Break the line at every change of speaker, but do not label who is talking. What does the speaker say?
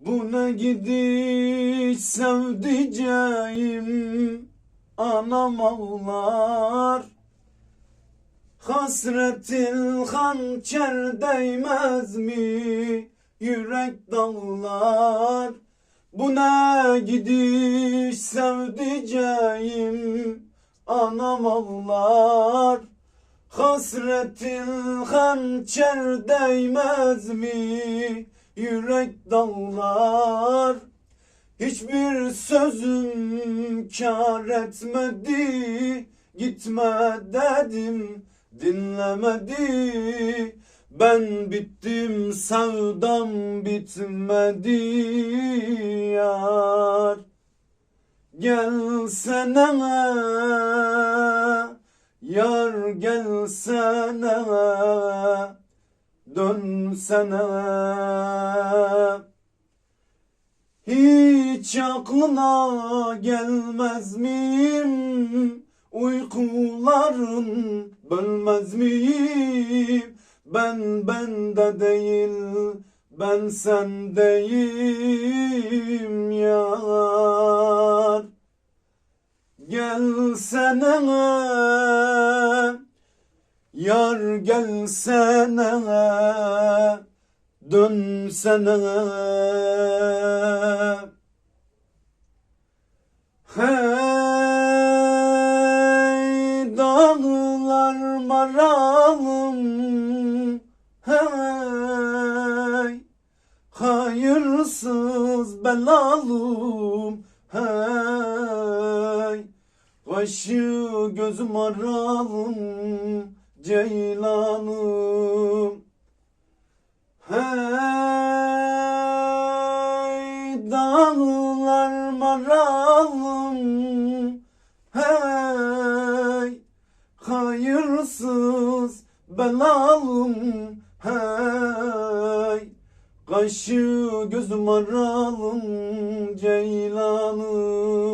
Bu ne gidiş sevdiceğim Anam ağlar Hasretin hançer değmez mi? Yürek dağlar Bu ne gidiş sevdiceğim Anam ağlar Hasretin hançer değmez mi? Yürek dağlar Hiçbir sözüm kar etmedi. Gitme dedim dinlemedi. Ben bittim sevdam bitmedi. Yar Gelsene Yar gelsene Dönsene hiç aklına gelmez miyim? Uykuların bölmez miyim? Ben bende değil, ben sendeyim yar. Gelsene, yar gelsene, dönsene. Hey dağlar maralım Hey hayırsız belalım Hey Başı gözüm aralım Ceylanım. Hey dağlar maralım. Hey hayırsız belalım. Hey kaşı gözüm aralım ceylanım